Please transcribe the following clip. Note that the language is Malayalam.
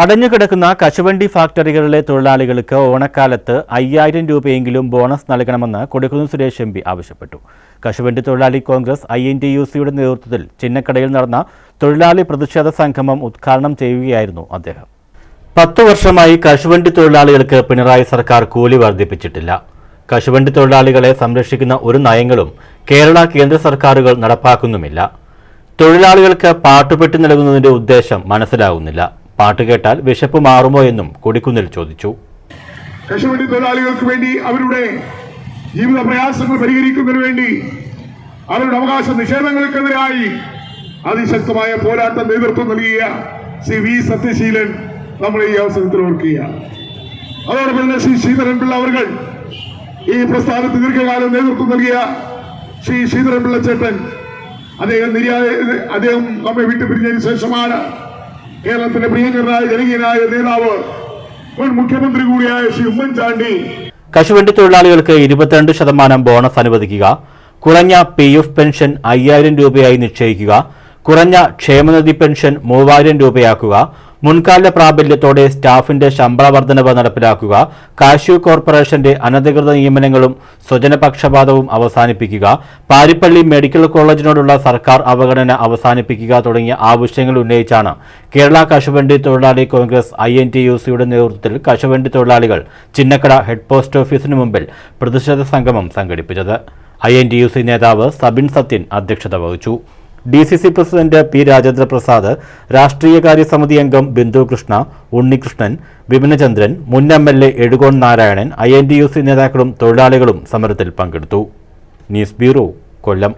അടഞ്ഞുകിടക്കുന്ന കശുവണ്ടി ഫാക്ടറികളിലെ തൊഴിലാളികൾക്ക് ഓണക്കാലത്ത് അയ്യായിരം രൂപയെങ്കിലും ബോണസ് നൽകണമെന്ന് കൊടിക്കുന്ന് സുരേഷ് എം ആവശ്യപ്പെട്ടു. കശുവണ്ടി തൊഴിലാളി കോൺഗ്രസ് ഐ എൻ നേതൃത്വത്തിൽ ചിന്നക്കടയിൽ നടന്ന തൊഴിലാളി പ്രതിഷേധ സംഗമം ഉദ്ഘാടനം ചെയ്യുകയായിരുന്നു അദ്ദേഹം. പത്തു വർഷമായി കശുവണ്ടി തൊഴിലാളികൾക്ക് പിണറായി സർക്കാർ കൂലി വർദ്ധിപ്പിച്ചിട്ടില്ല. കശുവണ്ടി തൊഴിലാളികളെ സംരക്ഷിക്കുന്ന ഒരു നയങ്ങളും കേരള കേന്ദ്ര സർക്കാരുകൾ നടപ്പാക്കുന്നുമില്ല. തൊഴിലാളികൾക്ക് പാട്ടുപെട്ടി നൽകുന്നതിന്റെ ഉദ്ദേശം മനസ്സിലാകുന്നില്ല പാട്ട് കേട്ടാൽ വിശപ്പ് മാറുമോ എന്നും കൊടിക്കുന്നിൽ ചോദിച്ചു. കശുവണ്ടി തൊഴിലാളികൾക്ക് വേണ്ടി അവരുടെ ജീവിത പ്രയാസങ്ങൾ പരിഹരിക്കുന്നതിന് വേണ്ടി അവരുടെ അവകാശ നിഷേധങ്ങൾക്കെതിരായി അതിശക്തമായ പോരാട്ടം നേതൃത്വം നൽകിയ ശ്രീ വി സത്യശീലൻ നമ്മൾ ഈ അവസരത്തിൽ ഓർക്കുകയാണ്. അതോടൊപ്പം തന്നെ ശ്രീ ശ്രീധരൻപിള്ള അവർ ഈ പ്രസ്ഥാനത്ത് ദീർഘകാലം നേതൃത്വം നൽകിയ ശ്രീ ശ്രീധരൻപിള്ള ചേട്ടൻ അദ്ദേഹം നിര്യാ അദ്ദേഹം നമ്മെ വിട്ടുപിരിഞ്ഞതിന് ശേഷമാണ് കേരളത്തിന്റെ പ്രിയങ്കരനായ ജനകീയനായ നേതാവ് മുൻ മുഖ്യമന്ത്രി കൂടിയായ ശ്രീ ഉമ്മൻചാണ്ടി. കശുവണ്ടി തൊഴിലാളികൾക്ക് ഇരുപത്തിരണ്ട് ശതമാനം ബോണസ് അനുവദിക്കുക. കുറഞ്ഞ പി എഫ് പെൻഷൻ അയ്യായിരം രൂപയായി നിശ്ചയിക്കുക. കുറഞ്ഞ ക്ഷേമനിധി പെൻഷൻ മൂവായിരം രൂപയാക്കുക. മുൻകാല പ്രാബല്യത്തോടെ സ്റ്റാഫിന്റെ ശമ്പള വർധനവ് നടപ്പിലാക്കുക കാഷ്യൂ കോർപ്പറേഷന്റെ അനധികൃത നിയമനങ്ങളും സ്വജനപക്ഷപാതവും അവസാനിപ്പിക്കുക പാരിപ്പള്ളി മെഡിക്കൽ കോളേജിനോടുള്ള സർക്കാർ അവഗണന അവസാനിപ്പിക്കുക തുടങ്ങിയ ആവശ്യങ്ങൾ ഉന്നയിച്ചാണ് കേരള കശുവണ്ടി തൊഴിലാളി Congress I N T U സിയുടെ നേതൃത്വത്തിൽ കശുവണ്ടി തൊഴിലാളികൾ ചിന്നക്കട ഹെഡ് പോസ്റ്റ് ഓഫീസിന് മുമ്പിൽ പ്രതിഷേധ സംഗമം സംഘടിപ്പിച്ചത്. I N T U C നേതാവ് സബിൻ സത്യൻ അധ്യക്ഷത വഹിച്ചു. D C C president P Rajendraprasad രാഷ്ട്രീയകാര്യ സമിതി അംഗം ബിന്ദു കൃഷ്ണ ഉണ്ണികൃഷ്ണൻ വിമനചന്ദ്രൻ മുൻ M L A Ezhukone Narayanan I N D U C നേതാക്കളും തൊഴിലാളികളും സമരത്തിൽ പങ്കെടുത്തു. News bureau Kollam.